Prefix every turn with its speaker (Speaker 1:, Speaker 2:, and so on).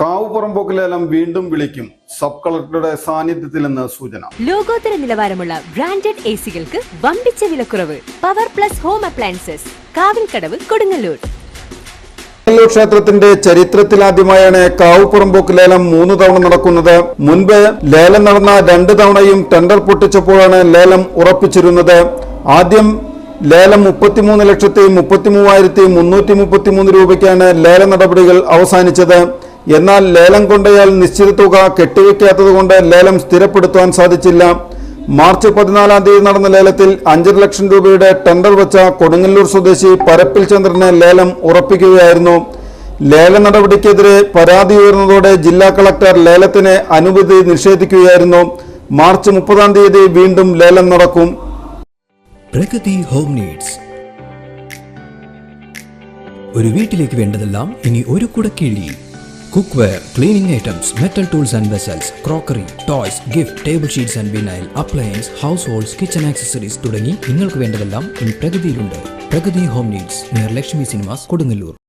Speaker 1: കാവ് പുറമ്പോക്ക് ലേലം വീണ്ടും വിളിക്കും സബ് കളക്ടറുടെ സാന്നിധ്യത്തിൽ സാന്നിധ്യത്തിലെന്ന് സൂചന.
Speaker 2: ലോകോത്തര നിലവാരമുള്ള ബ്രാൻഡഡ് എ സികൾക്ക് വമ്പിച്ച വിലക്കുറവ് power plus home appliances Kavilkadavu Kodungallur.
Speaker 1: Kodungallur ക്ഷേത്രത്തിന്റെ ചരിത്രത്തിലാദ്യമായാണ് കാവ് പോക്ക് ലേലം മൂന്ന് തവണ നടക്കുന്നത്. മുൻപ് ലേലം നടന്ന രണ്ട് തവണയും ടെൻഡർ പൊട്ടിച്ചപ്പോഴാണ് ലേലം ഉറപ്പിച്ചിരുന്നത്. ആദ്യം ലേലം മുപ്പത്തിമൂന്ന് ലക്ഷത്തി മുപ്പത്തി മൂവായിരത്തി മുന്നൂറ്റി മുപ്പത്തിമൂന്ന് രൂപയ്ക്കാണ് ലേല നടപടികൾ അവസാനിച്ചത്. എന്നാൽ ലേലം കൊണ്ടയാൽ നിശ്ചിത തുക കെട്ടിവെക്കാത്തതുകൊണ്ട് ലേലം സ്ഥിരപ്പെടുത്താൻ സാധിച്ചില്ല. മാർച്ച് പതിനാലാം തീയതി നടന്ന ലേലത്തിൽ അഞ്ചര ലക്ഷം രൂപയുടെ ടെൻഡർ വെച്ച കൊടുങ്ങല്ലൂർ സ്വദേശി പരപ്പിൽ ചന്ദ്രന് ലേലം ഉറപ്പിക്കുകയായിരുന്നു. ലേല നടപടിക്കെതിരെ പരാതി ഉയർന്നതോടെ ജില്ലാ കളക്ടർ ലേലത്തിന് അനുമതി നിഷേധിക്കുകയായിരുന്നു. മാർച്ച് മുപ്പതാം തീയതി വീണ്ടും ലേലം നടക്കും.
Speaker 3: പ്രകൃതി ഹോം നീഡ്സ്. ഒരു വീട്ടിലേക്ക് വേണ്ടതെല്ലാം ഇനി ഒരു കുടക്കീഴിൽ. Cleaning items metal tools and vessels crockery toys gift table sheets and vinyl appliance households kitchen accessories തുടങ്ങി നിങ്ങൾക്ക് വേണ്ടതെല്ലാം ഇനി പ്രഗതിയിലുണ്ട്. Pragathi home needs near Lakshmi cinemas Kodungallur.